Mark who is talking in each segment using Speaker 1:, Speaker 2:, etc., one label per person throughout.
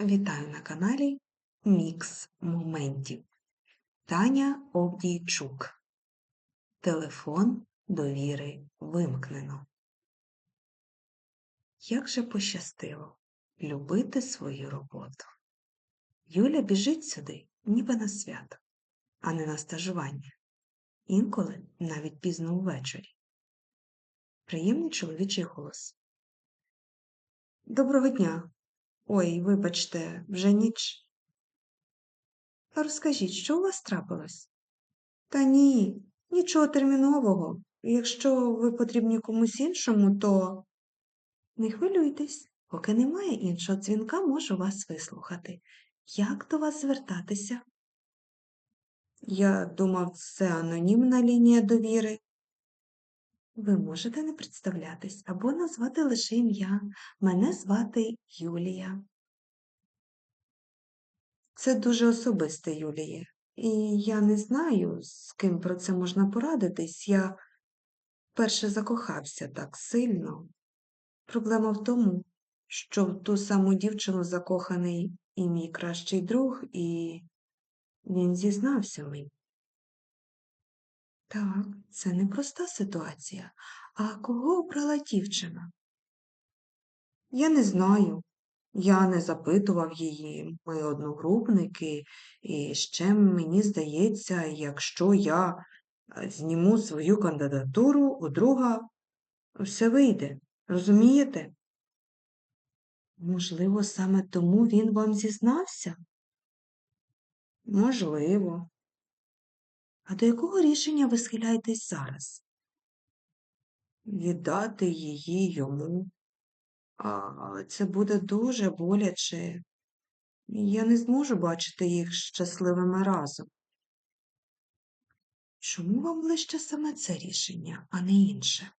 Speaker 1: Вітаю на каналі Мікс Моментів. Таня Овдійчук. Телефон довіри вимкнено. Як же пощастило любити свою роботу. Юля біжить сюди, ніби на свято, а не на стажування. Інколи навіть пізно увечері. Приємний чоловічий голос. Доброго дня! Ой, вибачте, вже ніч. Розкажіть, що у вас трапилось? Та ні, нічого термінового. Якщо ви потрібні комусь іншому, то не хвилюйтесь, поки немає іншого дзвінка, можу вас вислухати. Як до вас звертатися? Я думав, це анонімна лінія довіри. Ви можете не представлятись або назвати лише ім'я. Мене звати Юлія. Це дуже особисте, Юліє. І я не знаю, з ким про це можна порадитись. Я вперше закохався так сильно. Проблема в тому, що в ту саму дівчину закоханий і мій кращий друг, і він зізнався мені. Так, це непроста ситуація. А кого обрала дівчина? Я не знаю. Я не запитував її, ми одногрупники, і ще мені здається, якщо я е, зніму свою кандидатуру, у друга все вийде. Розумієте? Можливо, саме тому він вам зізнався? Можливо. А до якого рішення ви схиляєтесь зараз? Віддати її йому. Але це буде дуже боляче. Я не зможу бачити їх щасливими разом. Чому вам ближче саме це рішення, а не інше?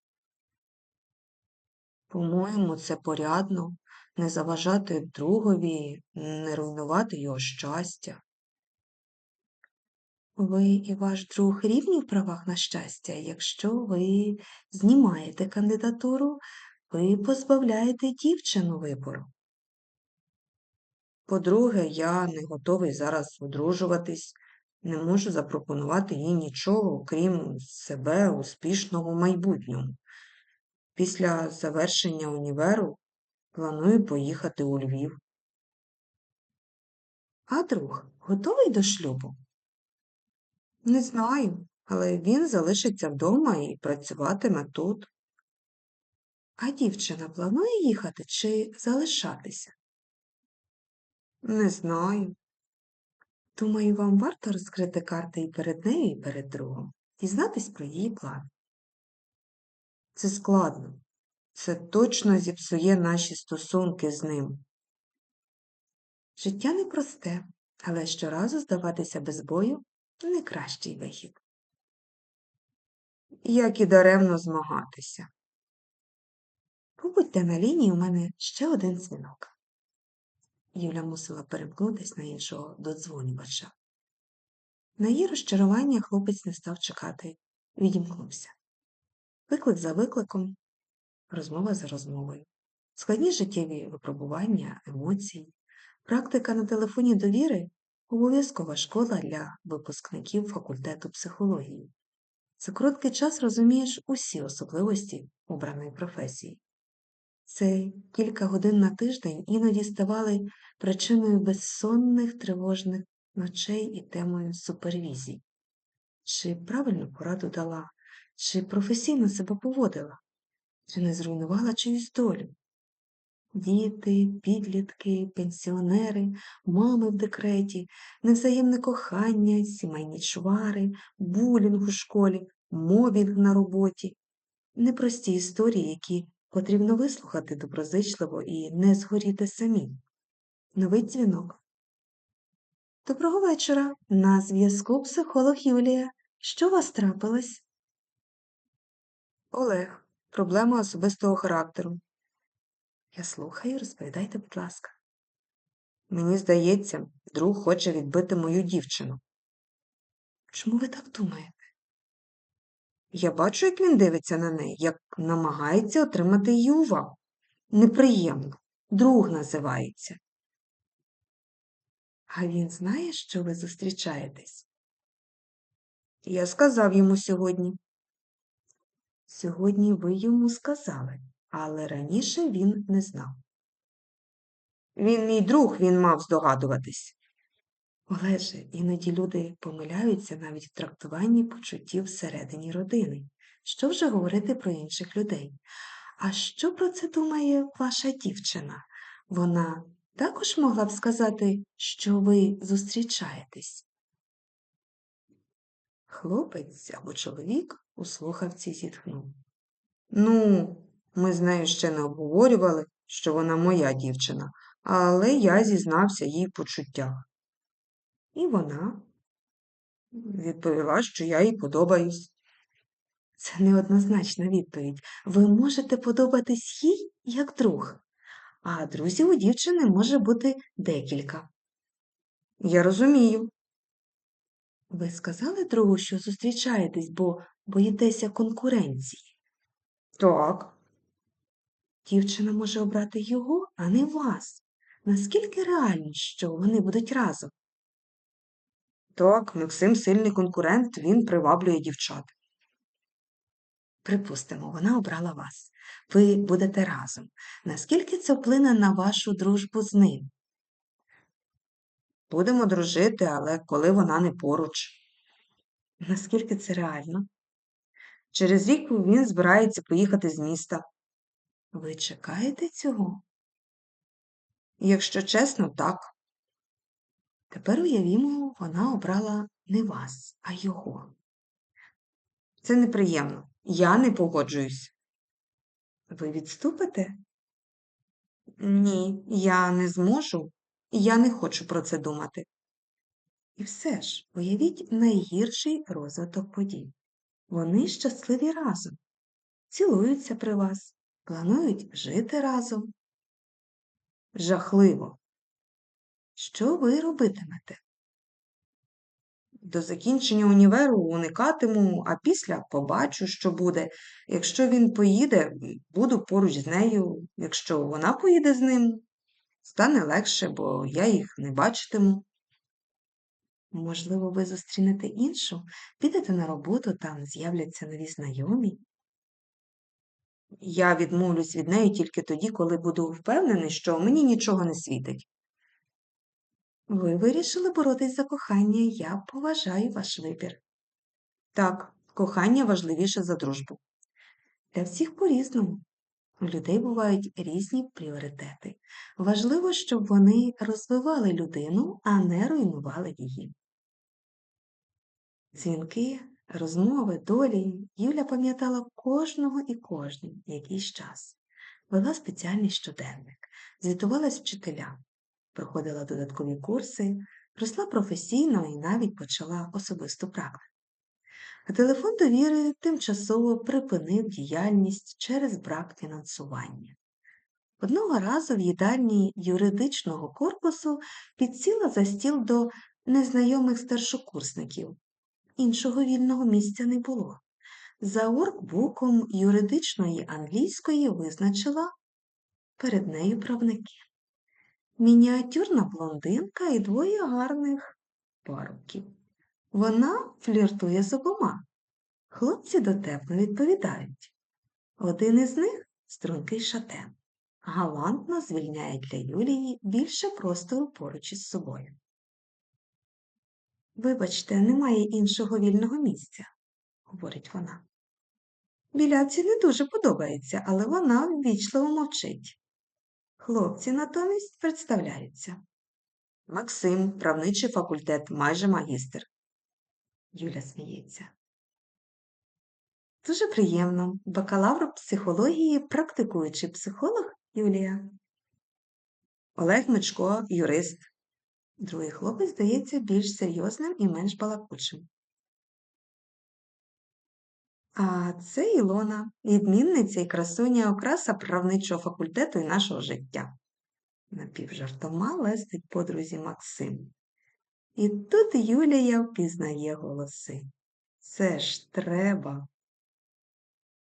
Speaker 1: По-моєму, це порядно не заважати другові, не руйнувати його щастя. Ви і ваш друг рівні в правах на щастя, якщо ви знімаєте кандидатуру, ви позбавляєте дівчину вибору. По-друге, я не готовий зараз одружуватись, не можу запропонувати їй нічого, крім себе успішного в майбутньому. Після завершення універу планую поїхати у Львів. А друг готовий до шлюбу? Не знаю, але він залишиться вдома і працюватиме тут. А дівчина планує їхати чи залишатися? Не знаю. Думаю, вам варто розкрити карти і перед нею, і перед другом, дізнатись про її план. Це складно. Це точно зіпсує наші стосунки з ним. Життя непросте, але щоразу здаватися без бою не кращий вихід. Як і даремно змагатися. Побудьте на лінії у мене ще один дзвінок. Юля мусила перемкнутись на іншого додзвонювача. На її розчарування хлопець не став чекати, відімкнувся. Виклик за викликом, розмова за розмовою, складні життєві випробування, емоції, практика на телефоні довіри обов'язкова школа для випускників факультету психології. За короткий час розумієш усі особливості обраної професії. Це кілька годин на тиждень іноді ставали причиною безсонних тривожних ночей і темою супервізій. Чи правильну пораду дала, чи професійно себе поводила, чи не зруйнувала чиюсь долю. Діти, підлітки, пенсіонери, мами в декреті, невзаємне кохання, сімейні чвари, булінг у школі, мобінг на роботі, непрості історії, які потрібно вислухати доброзичливо і не згоріти самі. Новий дзвінок. Доброго вечора. На зв'язку психолог Юлія. Що вас трапилось? Олег. Проблема особистого характеру. Я слухаю, розповідайте, будь ласка. Мені здається, друг хоче відбити мою дівчину. Чому ви так думаєте? Я бачу, як він дивиться на неї, як намагається отримати її увагу. Неприємно. Друг називається. А він знає, що ви зустрічаєтесь? Я сказав йому сьогодні. Сьогодні ви йому сказали, але раніше він не знав. Він мій друг, він мав здогадуватись. Олеже, іноді люди помиляються навіть в трактуванні почуттів всередині родини. Що вже говорити про інших людей? А що про це думає ваша дівчина? Вона також могла б сказати, що ви зустрічаєтесь. Хлопець або чоловік у слухавці зітхнув. Ну, ми з нею ще не обговорювали, що вона моя дівчина, але я зізнався їй в почуттях. І вона відповіла, що я їй подобаюсь. Це неоднозначна відповідь. Ви можете подобатись їй як друг, а друзів у дівчини може бути декілька. Я розумію. Ви сказали другу, що зустрічаєтесь, бо боїтеся конкуренції. Так. Дівчина може обрати його, а не вас. Наскільки реально, що вони будуть разом? Так, Максим сильний конкурент, він приваблює дівчат. Припустимо, вона обрала вас. Ви будете разом. Наскільки це вплине на вашу дружбу з ним? Будемо дружити, але коли вона не поруч. Наскільки це реально? Через рік він збирається поїхати з міста. Ви чекаєте цього? Якщо чесно, так. Тепер уявімо, вона обрала не вас, а його. Це неприємно. Я не погоджуюсь. Ви відступите? Ні, я не зможу, я не хочу про це думати. І все ж, уявіть найгірший розвиток подій. Вони щасливі разом, цілуються при вас, планують жити разом. Жахливо. Що ви робитимете? До закінчення універу уникатиму, а після побачу, що буде. Якщо він поїде, буду поруч з нею. Якщо вона поїде з ним, стане легше, бо я їх не бачитиму. Можливо, ви зустрінете іншу, підете на роботу, там з'являться нові знайомі. Я відмовлюсь від неї тільки тоді, коли буду впевнений, що мені нічого не світить. Ви вирішили боротись за кохання, я поважаю ваш вибір. Так, кохання важливіше за дружбу. Для всіх по-різному. У людей бувають різні пріоритети. Важливо, щоб вони розвивали людину, а не руйнували її. Дзвінки, розмови, долі Юля пам'ятала кожного і кожну якийсь час. Вела спеціальний щоденник, звітувалась вчителям, проходила додаткові курси, росла професійно і навіть почала особисту практику. А телефон довіри тимчасово припинив діяльність через брак фінансування. Одного разу в їдальні юридичного корпусу підсіла за стіл до незнайомих старшокурсників. Іншого вільного місця не було. За оркбуком юридичної англійської визначила перед нею правники. Мініатюрна блондинка і двоє гарних парубків. Вона фліртує з обома. Хлопці дотепно відповідають. Один із них стрункий шатен. Галантно звільняє для Юлії більше простору поруч із собою. Вибачте, немає іншого вільного місця, говорить вона. Біляці не дуже подобається, але вона ввічливо мовчить. Хлопці натомість представляються. Максим, правничий факультет, майже магістр. Юля сміється. Дуже приємно. Бакалавр психології, практикуючий психолог Юлія. Олег Мичко, юрист. Другий хлопець здається більш серйозним і менш балакучим. А це Ілона, відмінниця і красуня окраса правничого факультету і нашого життя. Напівжартома лестить подрузі Максим. І тут Юлія впізнає голоси. Це ж треба.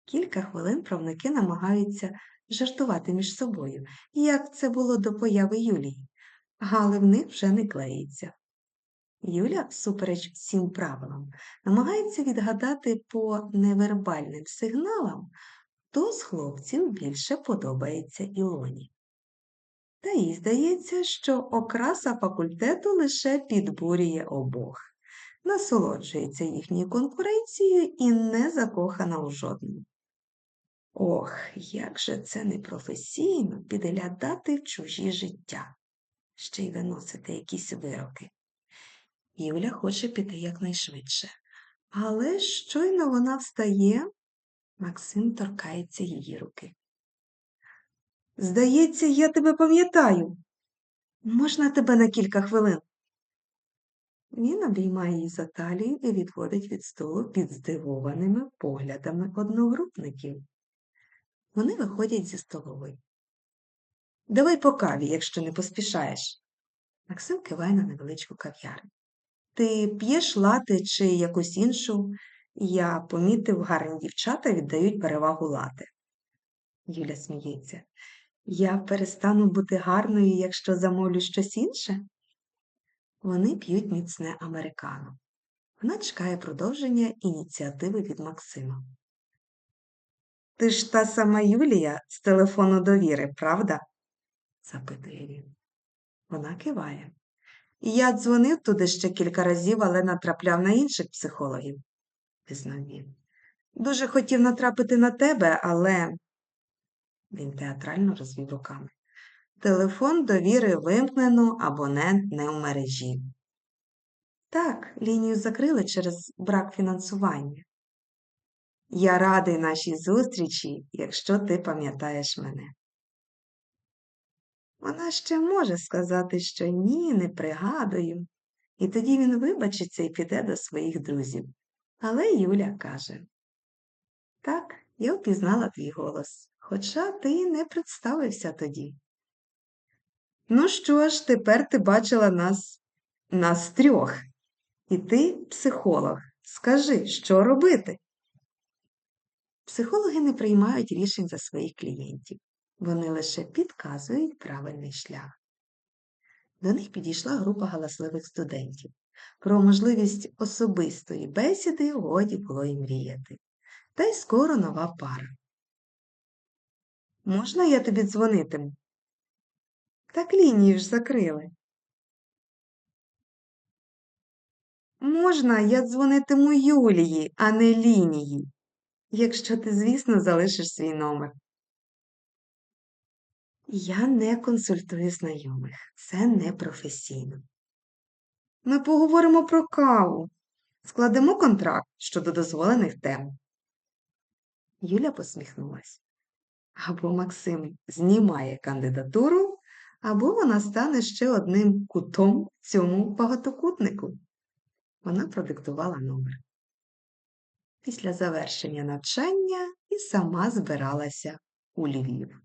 Speaker 1: Кілька хвилин правники намагаються жартувати між собою, як це було до появи Юлії. Них вже не клеїться. Юля, всупереч всім правилам, намагається відгадати по невербальним сигналам, хто з хлопців більше подобається Ілоні. Та їй здається, що окраса факультету лише підбурює обох, насолоджується їхньою конкуренцією і не закохана у жодному. Ох, як же це непрофесійно підглядати в чужі життя, ще й виносити якісь вироки. Юля хоче піти якнайшвидше, але щойно вона встає, Максим торкається її руки. Здається, я тебе пам'ятаю. Можна тебе на кілька хвилин? Він обіймає її за талію і відводить від столу під здивованими поглядами одногрупників. Вони виходять зі столової. Давай по каві, якщо не поспішаєш. Максим киває на невеличку кав'ярню. Ти п'єш лати чи якусь іншу? Я помітив, гарні дівчата віддають перевагу лати. Юля сміється. Я перестану бути гарною, якщо замовлю щось інше? Вони п'ють міцне американо. Вона чекає продовження ініціативи від Максима. Ти ж та сама Юлія з телефону довіри, правда? Запитує він. Вона киває. Я дзвонив туди ще кілька разів, але натрапляв на інших психологів, визнав він. Дуже хотів натрапити на тебе, але він театрально розвів руками. Телефон довіри вимкнено, абонент не в мережі. Так, лінію закрили через брак фінансування. Я радий нашій зустрічі, якщо ти пам'ятаєш мене. Вона ще може сказати, що ні, не пригадую, і тоді він вибачиться і піде до своїх друзів. Але Юля каже Так, я впізнала твій голос, хоча ти не представився тоді. Ну що ж, тепер ти бачила нас, нас трьох, і ти психолог. Скажи, що робити? Психологи не приймають рішень за своїх клієнтів. Вони лише підказують правильний шлях. До них підійшла група галасливих студентів. Про можливість особистої бесіди годі було й мріяти. Та й скоро нова пара. Можна я тобі дзвонитиму? Так лінію ж закрили. Можна, я дзвонитиму Юлії, а не лінії, якщо ти, звісно, залишиш свій номер. Я не консультую знайомих, це непрофесійно. Ми поговоримо про каву, складемо контракт щодо дозволених тем. Юля посміхнулась. Або Максим знімає кандидатуру, або вона стане ще одним кутом цьому багатокутнику. Вона продиктувала номер. Після завершення навчання і сама збиралася у Львів.